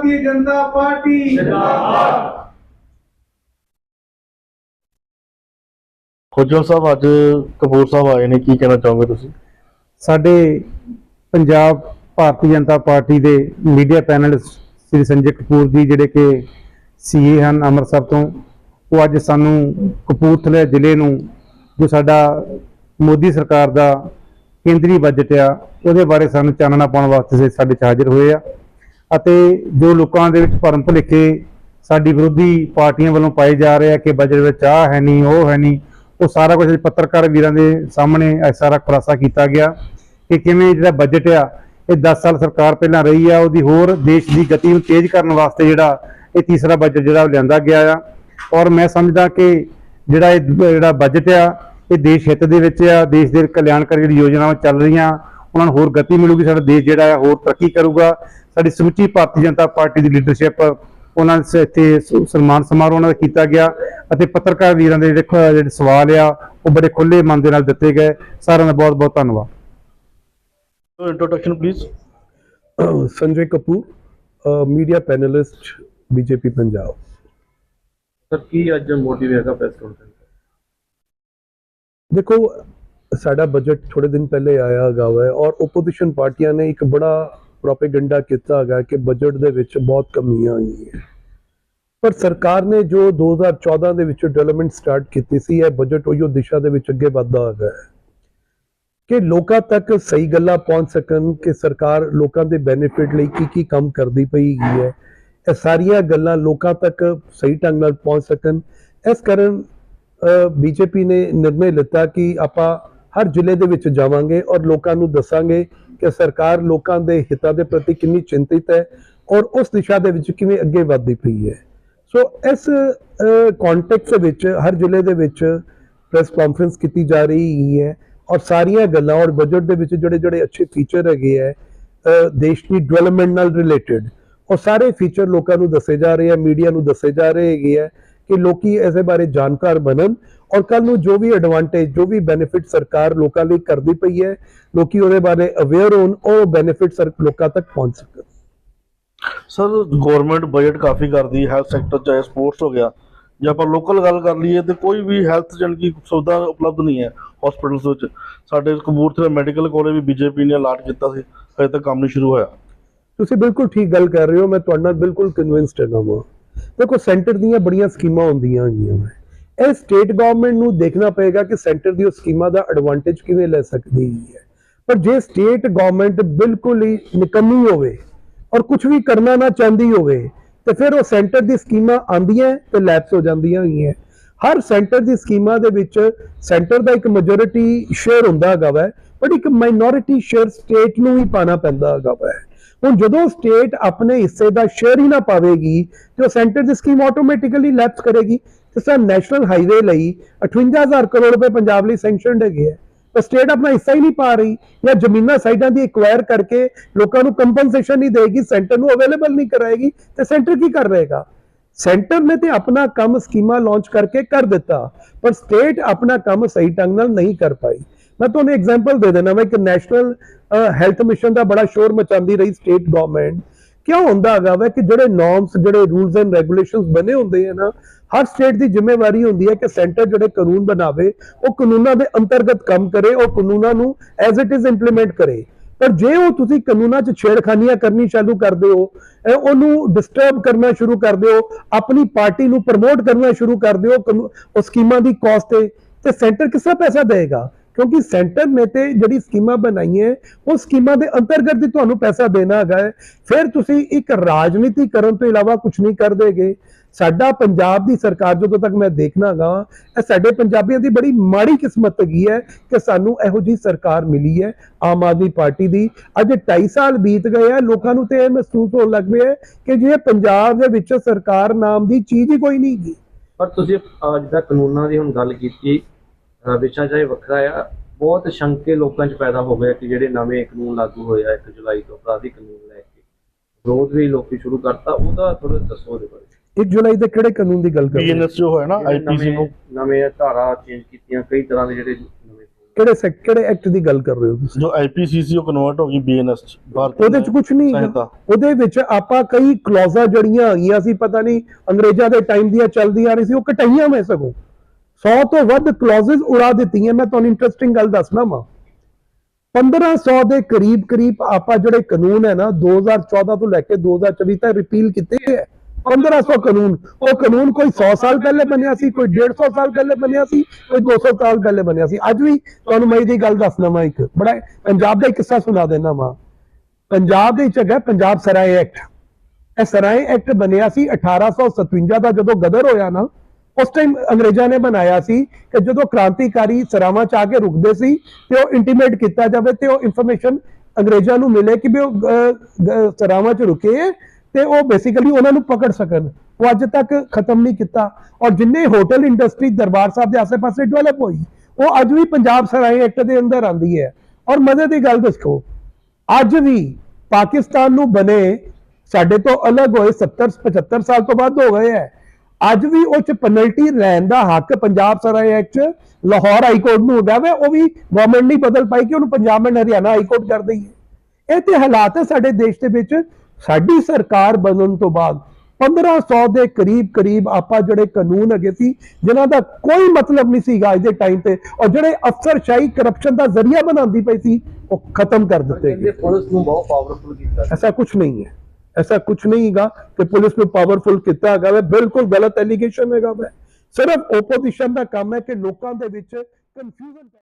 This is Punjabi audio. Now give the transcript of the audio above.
ਭਾਰਤੀ ਜਨਤਾ ਪਾਰਟੀ। ਜਿੰਦਾਬਾਦ ਖੋਜਲ ਸਾਹਿਬ ਅੱਜ ਕਪੂਰ ਸਾਹਿਬ ਆਏ ਨੇ ਕੀ ਕਹਿਣਾ ਚਾਹੋਗੇ ਤੁਸੀਂ? ਸਾਡੇ ਪੰਜਾਬ ਭਾਰਤੀ ਜਨਤਾ ਪਾਰਟੀ ਦੇ ਮੀਡੀਆ ਪੈਨਲ ਸ੍ਰੀ ਸੰਜੇ ਕਪੂਰ ਜੀ ਜਿਹੜੇ ਕਿ ਸੀਏ ਹਨ ਅੰਮ੍ਰਿਤਸਰ ਤੋਂ ਉਹ ਅੱਜ ਸਾਨੂੰ ਕਪੂਰਥਲੇ ਜ਼ਿਲ੍ਹੇ ਨੂੰ ਜੋ ਸਾਡਾ ਮੋਦੀ ਸਰਕਾਰ ਦਾ ਕੇਂਦਰੀ ਬਜਟ ਆ ਉਹਦੇ ਬਾਰੇ ਸਾਨੂੰ ਚਾਨਣਾ ਪਾਉਣ ਵਾਸਤੇ ਸਾਡੇ ਚ ਹਾਜ਼ਰ ਹੋਏ ਆ। ਅਤੇ ਜੋ ਲੋਕਾਂ ਦੇ ਵਿੱਚ ਭਰਮ ਭੁਲੇਖੇ ਸਾਡੀ ਵਿਰੋਧੀ ਪਾਰਟੀਆਂ ਵੱਲੋਂ ਪਾਏ ਜਾ ਰਹੇ ਆ ਕਿ ਬਜਟ ਵਿੱਚ ਆਹ ਹੈ ਨਹੀਂ, ਉਹ ਹੈ ਨਹੀਂ, ਉਹ ਸਾਰਾ ਕੁਝ ਪੱਤਰਕਾਰ ਵੀਰਾਂ ਦੇ ਸਾਹਮਣੇ ਇਹ ਸਾਰਾ ਖੁਲਾਸਾ ਕੀਤਾ ਗਿਆ ਕਿ ਕਿਵੇਂ ਜਿਹੜਾ ਬਜਟ ਆ, ਇਹ 10 ਸਾਲ ਸਰਕਾਰ ਪਹਿਲਾਂ ਰਹੀ ਆ, ਉਹਦੀ ਹੋਰ ਦੇਸ਼ ਦੀ ਗਤੀ ਨੂੰ ਤੇਜ਼ ਕਰਨ ਵਾਸਤੇ ਜਿਹੜਾ ਇਹ ਤੀਸਰਾ ਬਜਟ ਜਿਹੜਾ ਉਹ ਲਿਆਂਦਾ ਗਿਆ ਆ। ਔਰ ਮੈਂ ਸਮਝਦਾ ਕਿ ਜਿਹੜਾ ਇਹ, ਜਿਹੜਾ ਬਜਟ ਆ, ਇਹ ਦੇਸ਼ ਹਿੱਤ ਦੇ ਵਿੱਚ ਆ, ਦੇਸ਼ ਦੇ ਕਲਿਆਣਕਾਰੀ ਜਿਹੜੀ ਯੋਜਨਾਵਾਂ ਚੱਲ ਰਹੀਆਂ, ਉਹਨਾਂ ਨੂੰ ਹੋਰ ਗਤੀ ਮਿਲੂਗੀ, ਸਾਡਾ ਦੇਸ਼ ਜਿਹੜਾ ਆ ਹੋਰ ਤਰੱਕੀ ਕਰੂਗਾ। ਸਾਡੀ ਸਮੁੱਚੀ ਭਾਰਤੀ ਜਨਤਾ ਪਾਰਟੀ ਦੀ ਲੀਡਰਸ਼ਿਪ ਉਹਨਾਂ ਦੇ ਇੱਥੇ ਸਨਮਾਨ ਸਮਾਰੋਹ ਉਹਨਾਂ ਦਾ ਕੀਤਾ ਗਿਆ ਅਤੇ ਪੱਤਰਕਾਰ ਵੀਰਾਂ ਦੇ ਜਿਹੜੇ ਜਿਹੜੇ ਸਵਾਲ ਆ ਉਹ ਬੜੇ ਖੁੱਲੇ ਮਨ ਦੇ ਨਾਲ ਦਿੱਤੇ ਗਏ। ਸਾਰਿਆਂ ਦਾ ਬਹੁਤ ਬਹੁਤ ਧੰਨਵਾਦ। Introduction please Sanjay Kapoor media panelist BJP Punjab. Sir ਕੀ ਅੱਜ ਮੋਟਿਵ ਹੈਗਾ ਪ੍ਰੈਸ ਕਾਨਫਰੰਸ ਦੇਖੋ ਸਾਡਾ ਬਜਟ ਥੋੜੇ ਦਿਨ ਪਹਿਲੇ ਆਇਆ ਹੈਗਾ ਹੈ ਔਰ ਆਪੋਜੀਸ਼ਨ ਪਾਰਟੀਆਂ ਨੇ ਇੱਕ ਬੜਾ ਪ੍ਰੋਪੇਗੈਂਡਾ ਕੀਤਾ ਹੈਗਾ ਕਿ ਬਜਟ ਦੇ ਵਿੱਚ ਬਹੁਤ ਕਮੀਆਂ ਆਈਆਂ ਪਰ ਸਰਕਾਰ ਨੇ ਜੋ 2014 ਦੇ ਵਿੱਚ ਡਿਵੈਲਪਮੈਂਟ ਸਟਾਰਟ ਕੀਤੀ ਸੀ, ਇਹ ਬਜਟ ਉਹੀਓ ਦਿਸ਼ਾ ਦੇ ਵਿੱਚ ਅੱਗੇ ਵਧਦਾ ਹੈਗਾ ਕਿ ਲੋਕਾਂ ਤੱਕ ਸਹੀ ਗੱਲਾਂ ਪਹੁੰਚ ਸਕਣ, ਕਿ ਸਰਕਾਰ ਲੋਕਾਂ ਦੇ ਬੈਨੀਫਿਟ ਲਈ ਕੀ ਕੀ ਕੰਮ ਕਰਦੀ ਪਈ ਹੈ, ਇਹ ਸਾਰੀਆਂ ਗੱਲਾਂ ਲੋਕਾਂ ਤੱਕ ਸਹੀ ਢੰਗ ਨਾਲ ਪਹੁੰਚ ਸਕਣ। ਇਸ ਕਾਰਨ ਬੀਜੇਪੀ ਨੇ ਨਿਰਣੇ ਲਿੱਤਾ ਕਿ ਆਪਾਂ ਹਰ ਜ਼ਿਲ੍ਹੇ ਦੇ ਵਿੱਚ ਜਾਵਾਂਗੇ ਔਰ ਲੋਕਾਂ ਨੂੰ ਦੱਸਾਂਗੇ ਕਿ ਸਰਕਾਰ ਲੋਕਾਂ ਦੇ ਹਿੱਤਾਂ ਦੇ ਪ੍ਰਤੀ ਕਿੰਨੀ ਚਿੰਤਿਤ ਹੈ ਔਰ ਉਸ ਦਿਸ਼ਾ ਦੇ ਵਿੱਚ ਕਿਵੇਂ ਅੱਗੇ ਵਧਦੀ ਪਈ ਹੈ। ਸੋ ਇਸ ਕੰਟੈਕਸਟ ਵਿੱਚ, ਹਰ ਜ਼ਿਲ੍ਹੇ ਦੇ ਵਿੱਚ ਪ੍ਰੈਸ ਕਾਨਫਰੰਸ ਕੀਤੀ ਜਾ ਰਹੀ ਹੈ ਔਰ ਸਾਰੀਆਂ ਗੱਲਾਂ ਔਰ ਬਜਟ ਦੇ ਵਿੱਚ ਜਿਹੜੇ ਜਿਹੜੇ ਅੱਛੇ ਫੀਚਰ ਹੈਗੇ ਹੈ ਦੇਸ਼ ਦੀ ਡਿਵੈਲਪਮੈਂਟ ਨਾਲ ਰਿਲੇਟਡ ਉਹ ਸਾਰੇ ਫੀਚਰ ਲੋਕਾਂ ਨੂੰ ਦੱਸੇ ਜਾ ਰਹੇ ਆ ਮੀਡੀਆ ਨੂੰ ਦੱਸੇ ਜਾ ਰਹੇ ਹੈਗੇ ਹੈ ਕਿ ਲੋਕੀ ਇਸੇ ਬਾਰੇ ਜਾਣਕਾਰ ਬਣਨ ਔਰ ਕੱਲ ਨੂੰ ਜੋ ਵੀ ਐਡਵਾਂਟੇਜ ਜੋ ਵੀ ਬੈਨੀਫਿਟ ਸਰਕਾਰ ਲੋਕਾਂ ਲਈ ਕਰਦੀ ਪਈ ਹੈ ਲੋਕੀ ਉਹਦੇ ਬਾਰੇ ਅਵੇਅਰ ਹੋਣ ਉਹ ਬੈਨੀਫਿਟ ਸਰ ਲੋਕਾਂ ਤੱਕ ਪਹੁੰਚ ਸਕਣ। ਸਰ ਗਵਰਨਮੈਂਟ ਬਜਟ ਕਾਫੀ ਕਰਦੀ ਹੈ ਹੈਲਥ ਸੈਕਟਰ ਚਾਹੇ ਸਪੋਰਟਸ ਹੋ ਗਿਆ ਜੇ ਆਪਾਂ ਲੋਕਲ ਗੱਲ ਕਰ ਲਈਏ ਤੇ ਕੋਈ ਵੀ ਹੈਲਥ ਜਨ ਕੀ ਸੁਵਿਧਾ ਉਪਲਬਧ ਨਹੀਂ ਹੈ ਹਸਪੀਟਲਸ ਵਿੱਚ। ਸਾਡੇ ਕਪੂਰਥਲੇ ਮੈਡੀਕਲ ਕਾਲਜ ਵੀ ਬੀਜੇਪੀ ਨੇ ਅਲਾਟ ਕੀਤਾ ਸੀ ਹਜੇ ਤੱਕ ਕੰਮ ਨਹੀਂ ਸ਼ੁਰੂ ਹੋਇਆ। ਤੁਸੀਂ ਬਿਲਕੁਲ ਠੀਕ ਗੱਲ ਕਰ ਰਹੇ ਹੋ ਮੈਂ ਤੁਹਾਡੇ ਨਾਲ ਬਿਲਕੁਲ ਕਨਵਿੰਸਡ ਹਾਂ ਦੇਖੋ ਸੈਂਟਰ ਦੀਆਂ ਬੜੀਆਂ ਸਕੀਮਾਂ ਹੁੰਦੀਆਂ ਹੈਗੀਆਂ ਇਹ ਸਟੇਟ ਗਵਰਨਮੈਂਟ ਨੂੰ ਦੇਖਣਾ ਪਏਗਾ ਕਿ ਸੈਂਟਰ ਦੀ ਉਹ ਸਕੀਮਾਂ ਦਾ ਐਡਵਾਂਟੇਜ ਕਿਵੇਂ ਲੈ ਸਕਦੀ ਹੈ। ਪਰ ਜੇ ਸਟੇਟ ਗਵਰਨਮੈਂਟ ਬਿਲਕੁਲ ਹੀ ਨਿਕੰਮੀ ਹੋਵੇ ਔਰ ਕੁਝ ਵੀ ਕਰਨਾ ਨਾ ਚਾਹੁੰਦੀ ਹੋਵੇ, ਤੇ ਫਿਰ ਉਹ ਸੈਂਟਰ ਦੀ ਸਕੀਮਾਂ ਆਂਦੀਆਂ ਤੇ ਲੈਪਸ ਹੋ ਜਾਂਦੀਆਂ ਹੈਗੀਆਂ ਹਰ ਸੈਂਟਰ ਦੀ ਸਕੀਮਾਂ ਦੇ ਵਿੱਚ ਸੈਂਟਰ ਦਾ ਇੱਕ ਮੈਜੋਰਿਟੀ ਸ਼ੇਅਰ ਹੁੰਦਾ ਹੈਗਾ ਵਾ ਬਟ ਇੱਕ ਮਾਈਨੋਰਿਟੀ ਸ਼ੇਅਰ ਸਟੇਟ ਨੂੰ ਹੀ ਪਾਣਾ ਪੈਂਦਾ ਹੈਗਾ ਵਾ। ਹੁਣ ਜਦੋਂ ਸਟੇਟ ਆਪਣੇ ਹਿੱਸੇ ਦਾ ਸ਼ੇਅਰ ਹੀ ਨਾ ਪਾਵੇਗੀ, ਤੇ ਉਹ ਸੈਂਟਰ ਦੀ ਸਕੀਮ ਆਟੋਮੈਟਿਕਲੀ ਲੈਪਸ ਕਰੇਗੀ। ਜਿਸ ਤਰ੍ਹਾਂ ਨੈਸ਼ਨਲ ਹਾਈਵੇ ਲਈ 58000 ਕਰੋੜ ਰੁਪਏ ਪੰਜਾਬ ਲਈ ਸੈਂਕਸ਼ਨਡ ਹੈਗੇ ਹੈ ਤਾਂ ਸਟੇਟ ਆਪਣਾ ਹਿੱਸਾ ਹੀ ਨਹੀਂ ਪਾ ਰਹੀ ਜਾਂ ਜ਼ਮੀਨਾਂ ਸਾਈਡਾਂ ਦੀ ਐਕਵਾਇਰ ਕਰਕੇ ਲੋਕਾਂ ਨੂੰ ਕੰਪਨਸੇਸ਼ਨ ਨਹੀਂ ਦੇਗੀ, ਸੈਂਟਰ ਨੂੰ ਅਵੇਲੇਬਲ ਨਹੀਂ ਕਰਾਏਗੀ, ਤੇ ਸੈਂਟਰ ਕੀ ਕਰ ਰਹੇਗਾ? ਸੈਂਟਰ ਨੇ ਤੇ ਆਪਣਾ ਕੰਮ ਸਕੀਮਾਂ ਲਾਂਚ ਕਰਕੇ ਕਰ ਦਿੱਤਾ, ਪਰ ਸਟੇਟ ਆਪਣਾ ਕੰਮ ਸਹੀ ਢੰਗ ਨਾਲ ਨਹੀਂ ਕਰ ਪਾਈ। ਮੈਂ ਤੁਹਾਨੂੰ ਐਗਜ਼ਾਮਪਲ ਦੇ ਦੇਣਾ ਮੈਂ ਇੱਕ ਨੈਸ਼ਨਲ ਹੈਲਥ ਮਿਸ਼ਨ ਦਾ ਬੜਾ ਸ਼ੋਰ ਮਚਾਉਂਦੀ ਰਹੀ ਸਟੇਟ ਗਵਰਨਮੈਂਟ ਕਿਉਂ ਹੁੰਦਾ ਹੈਗਾ ਵਾ ਕਿ ਜਿਹੜੇ ਨਾਰਮਸ ਜਿਹੜੇ ਰੂਲਸ ਐਂਡ ਰੈਗੂਲੇਸ਼ਨਸ ਬਣੇ ਹੁੰਦੇ ਆ ਨਾ, ਹਰ ਸਟੇਟ ਦੀ ਜ਼ਿੰਮੇਵਾਰੀ ਹੁੰਦੀ ਹੈ ਕਿ ਸੈਂਟਰ ਜਿਹੜੇ ਕਾਨੂੰਨ ਬਣਾਵੇ, ਉਹ ਕਾਨੂੰਨਾਂ ਦੇ ਅੰਤਰਗਤ ਕੰਮ ਕਰੇ, ਉਹ ਕਾਨੂੰਨਾਂ ਨੂੰ ਐਜ਼ ਇਟ ਇਜ਼ ਇੰਪਲੀਮੈਂਟ ਕਰੇ। ਪਰ ਜੇ ਉਹ ਤੁਸੀਂ ਕਾਨੂੰਨਾਂ 'ਚ ਛੇੜਖਾਨੀਆਂ ਕਰਨੀ ਚਾਲੂ ਕਰਦੇ ਹੋ ਉਹਨੂੰ ਡਿਸਟਰਬ ਕਰਨਾ ਸ਼ੁਰੂ ਕਰਦੇ ਹੋ, ਆਪਣੀ ਪਾਰਟੀ ਨੂੰ ਪ੍ਰਮੋਟ ਕਰਨਾ ਸ਼ੁਰੂ ਕਰਦੇ ਹੋ ਉਹ ਸਕੀਮਾਂ ਦੀ ਕਾਸਟ ਤੇ ਤੇ ਸੈਂਟਰ ਕਿਸਾ ਪੈਸਾ ਦੇਗਾ ਕਿਉਂਕਿ ਸੈਂਟਰ ਨੇ ਤੇ ਜਿਹੜੀ ਸਕੀਮਾਂ ਬਣਾਈਆਂ ਉਹ ਸਕੀਮਾਂ ਦੇ ਅੰਤਰਗਤ ਹੀ ਤੁਹਾਨੂੰ ਪੈਸਾ ਦੇਣਾ ਹੈਗਾ ਫਿਰ ਤੁਸੀਂ ਇੱਕ ਰਾਜਨੀਤੀ ਕਰਨ ਤੋਂ ਇਲਾਵਾ ਕੁਝ ਨਹੀਂ ਕਰ ਦੇਗੇ ਸਾਡਾ ਪੰਜਾਬ ਦੀ ਸਰਕਾਰ, ਜਦੋਂ ਤੱਕ ਮੈਂ ਦੇਖਣਾਗਾ ਇਹ ਸਾਡੇ ਪੰਜਾਬੀਆਂ ਦੀ ਬੜੀ ਮਾੜੀ ਕਿਸਮਤ ਹੈਗੀ ਹੈ ਕਿ ਸਾਨੂੰ ਇਹੋ ਜੀ ਸਰਕਾਰ ਮਿਲੀ ਹੈ, ਆਮ ਆਦਮੀ ਪਾਰਟੀ ਦੀ। ਅੱਜ 2.5 ਸਾਲ ਬੀਤ ਗਏ ਆ ਲੋਕਾਂ ਨੂੰ ਤੇ ਇਹ ਮਹਿਸੂਸ ਹੋਣ ਲੱਗ ਪਿਆ ਕਿ ਜੇ ਪੰਜਾਬ ਦੇ ਵਿੱਚ ਸਰਕਾਰ ਨਾਮ ਦੀ ਚੀਜ਼ ਹੀ ਕੋਈ ਨਹੀਂ ਹੈਗੀ। ਪਰ ਤੁਸੀਂ ਜਿੱਦਾਂ ਕਾਨੂੰਨਾਂ ਦੀ ਹੁਣ ਗੱਲ ਕੀਤੀ ਵਿਸ਼ਾ ਚਾਹੇ ਵੱਖਰਾ ਆ। ਬਹੁਤ ਸ਼ੰਕੇ ਲੋਕਾਂ 'ਚ ਪੈਦਾ ਹੋ ਗਿਆ ਕਿ ਜਿਹੜੇ ਨਵੇਂ ਕਾਨੂੰਨ ਲਾਗੂ ਹੋਏ ਆ 1 ਜੁਲਾਈ ਤੋਂ ਅਪਰਾਧੀ ਕਾਨੂੰਨ ਲੈ ਕੇ ਵਿਰੋਧ ਵੀ ਲੋਕੀ ਸ਼ੁਰੂ ਕਰਤਾ। ਉਹਦਾ ਥੋੜਾ ਦੱਸੋ ਉਹਦੇ ਬਾਰੇ। 1 ਜੁਲਾਈ ਦੇ ਕਿਹੜੇ ਕਾਨੂੰਨ ਦੀ ਗੱਲ ਕਰ ਰਹੇ ਹੋ? ਬੀਐਨਐਸ ਜੋ ਹੋਇਆ ਨਾ ਆਈਪੀਸੀ ਨੂੰ। ਨਵੇਂ ਧਾਰਾ ਚੇਂਜ ਕੀਤੀਆਂ ਕਈ ਤਰ੍ਹਾਂ ਦੇ ਜਿਹੜੇ ਨਵੇਂ ਕਿਹੜੇ ਸੈਕ- ਕਿਹੜੇ ਐਕਟ ਦੀ ਗੱਲ ਕਰ ਰਹੇ ਹੋ ਤੁਸੀਂ? ਜੋ ਆਈਪੀਸੀਸੀ ਉਹ ਕਨਵਰਟ ਹੋ ਗਈ ਬੀਐਨਐਸ ਚ ਭਾਰਤੀ ਉਹਦੇ ਚ ਕੁਝ ਨਹੀਂ। ਉਹਦੇ ਵਿੱਚ ਆਪਾਂ ਕਈ ਕਲੌਜ਼ਾਂ ਜੜੀਆਂ ਆਈਆਂ ਸੀ ਪਤਾ ਨਹੀਂ ਅੰਗਰੇਜ਼ਾਂ ਦੇ ਟਾਈਮ ਦੀਆਂ ਚੱਲਦੀਆਂ ਆ ਰਹੀ ਸੀ ਉਹ ਕਟਾਈਆਂ ਮੈਂ ਸਗੋਂ। 100 ਤੋਂ ਵੱਧ ਕਲੌਜ਼ਸ ਉਡਾ ਦਿੱਤੀਆਂ। ਮੈਂ ਤੁਹਾਨੂੰ ਇੰਟਰਸਟਿੰਗ ਗੱਲ ਦੱਸਣਾ ਵਾ। 1500 ਦੇ ਕਰੀਬ ਕਰੀਬ ਆਪਾਂ ਜਿਹੜੇ ਕਾਨੂੰਨ ਹੈ ਨਾ 2014 ਤੋਂ ਲੈ ਕੇ 2024 ਤੱਕ ਰਿਪੀਲ ਕੀਤੇ ਹੈ। 1500 ਕਾਨੂੰਨ। ਉਹ ਕਾਨੂੰਨ ਕੋਈ 100 ਸਾਲ ਪਹਿਲੇ ਬਣਿਆ ਸੀ, ਕੋਈ 150 ਸਾਲ ਪਹਿਲੇ ਬਣਿਆ ਸੀ, ਕੋਈ 200 ਸਾਲ ਪਹਿਲੇ ਬਣਿਆ ਸੀ। ਅੱਜ ਵੀ ਤੁਹਾਨੂੰ ਮੈਂ ਇਹਦੀ ਗੱਲ ਦੱਸਣਾ ਵਾ ਇੱਕ। ਬੜਾ ਪੰਜਾਬ ਦਾ ਇੱਕ ਕਿੱਸਾ ਸੁਣਾ ਦੇਣਾ ਵਾ। ਪੰਜਾਬ ਦੇ ਵਿੱਚ ਹੈਗਾ ਪੰਜਾਬ ਸਰਾਏ ਐਕਟ। ਇਹ ਸਰਾਏ ਐਕਟ ਬਣਿਆ ਸੀ 1857 ਦਾ ਜਦੋਂ ਗਦਰ ਹੋਇਆ ਨਾ ਉਸ ਟਾਈਮ ਅੰਗਰੇਜ਼ਾਂ ਨੇ ਬਣਾਇਆ ਸੀ ਕਿ ਜਦੋਂ ਕ੍ਰਾਂਤੀਕਾਰੀ ਸਰਾਵਾਂ ਚ ਆ ਕੇ ਰੁਕਦੇ ਸੀ ਤੇ ਉਹ ਇੰਟੀਮੇਟ ਕੀਤਾ ਜਾਵੇ ਤੇ ਉਹ ਇਨਫੋਰਮੇਸ਼ਨ ਅੰਗਰੇਜ਼ਾਂ ਨੂੰ ਮਿਲੇ ਕਿ ਵੀ ਉਹ ਸਰਾਵਾਂ ਚ ਰੁਕੇ ਤੇ ਉਹ ਬੇਸਿਕਲੀ ਉਹਨਾਂ ਨੂੰ ਪਕੜ ਸਕਣ। ਉਹ ਅੱਜ ਤੱਕ ਖਤਮ ਨਹੀਂ ਕੀਤਾ। ਔਰ ਜਿੰਨੇ ਹੋਟਲ ਇੰਡਸਟਰੀ ਦਰਬਾਰ ਸਾਹਿਬ ਦੇ ਆਸ-ਪਾਸੇ ਡਿਵੈਲਪ ਹੋਈ, ਉਹ ਅੱਜ ਵੀ ਪੰਜਾਬ ਸਰਾਏ ਐਕਟ ਦੇ ਅੰਦਰ ਆਂਦੀ ਹੈ। ਔਰ ਮਜ਼ੇ ਦੀ ਗੱਲ ਦੱਸੋ, ਅੱਜ ਵੀ ਪਾਕਿਸਤਾਨ ਨੂੰ ਬਣੇ ਸਾਡੇ ਤੋਂ ਅਲੱਗ ਹੋਏ 70 75 ਸਾਲ ਤੋਂ ਬਾਅਦ ਹੋ ਗਏ ਹੈ। ਅੱਜ ਵੀ ਉਹ ਚ ਪੈਨਲਟੀ ਲੈਣ ਦਾ ਹੱਕ ਪੰਜਾਬ ਸਰਕਾਰ ਐਕਟ ਲਾਹੌਰ ਹਾਈ ਕੋਰਟ ਨੂੰ ਹੁੰਦਾ ਵੇ ਉਹ ਵੀ ਗਵਰਨਮੈਂਟ ਨਹੀਂ ਬਦਲ ਪਾਈ ਕਿ ਉਹਨੂੰ Punjab and Haryana high court ਕਰ ਦਈ ਇਹ ਤੇ ਹਾਲਾਤ ਹੈ ਸਾਡੇ ਦੇਸ਼ ਦੇ ਵਿੱਚ। ਸਾਡੀ ਸਰਕਾਰ ਬਣਨ ਤੋਂ ਬਾਅਦ 1500 ਦੇ ਕਰੀਬ ਕਰੀਬ ਆਪਾਂ ਜਿਹੜੇ ਕਾਨੂੰਨ ਅਗੇ ਸੀ ਜਿਨ੍ਹਾਂ ਦਾ ਕੋਈ ਮਤਲਬ ਨਹੀਂ ਸੀਗਾ ਅੱਜ ਦੇ ਟਾਈਮ ਤੇ ਔਰ ਜਿਹੜੇ ਅਫਸਰਸ਼ਾਹੀ ਕਰਪਸ਼ਨ ਦਾ ਜ਼ਰੀਆ ਬਣਾਉਂਦੀ ਪਈ ਸੀ ਉਹ ਖਤਮ ਕਰ ਦਿੱਤੇ ਪੁਲਿਸ ਐਸਾ ਕੁਝ ਨਹੀਂ ਹੈ। ਐਸਾ ਕੁਝ ਨਹੀਂ ਹੈਗਾ ਕਿ ਪੁਲਿਸ ਨੂੰ ਪਾਵਰਫੁਲ ਕੀਤਾ ਹੈਗਾ ਵਾ ਬਿਲਕੁਲ ਗਲਤ ਐਲੀਗੇਸ਼ਨ ਹੈਗਾ ਵਾ ਸਿਰਫ ਆਪੋਜੀਸ਼ਨ ਦਾ ਕੰਮ ਹੈ ਕਿ ਲੋਕਾਂ ਦੇ ਵਿੱਚ ਕਨਫਿਊਜ਼ਨ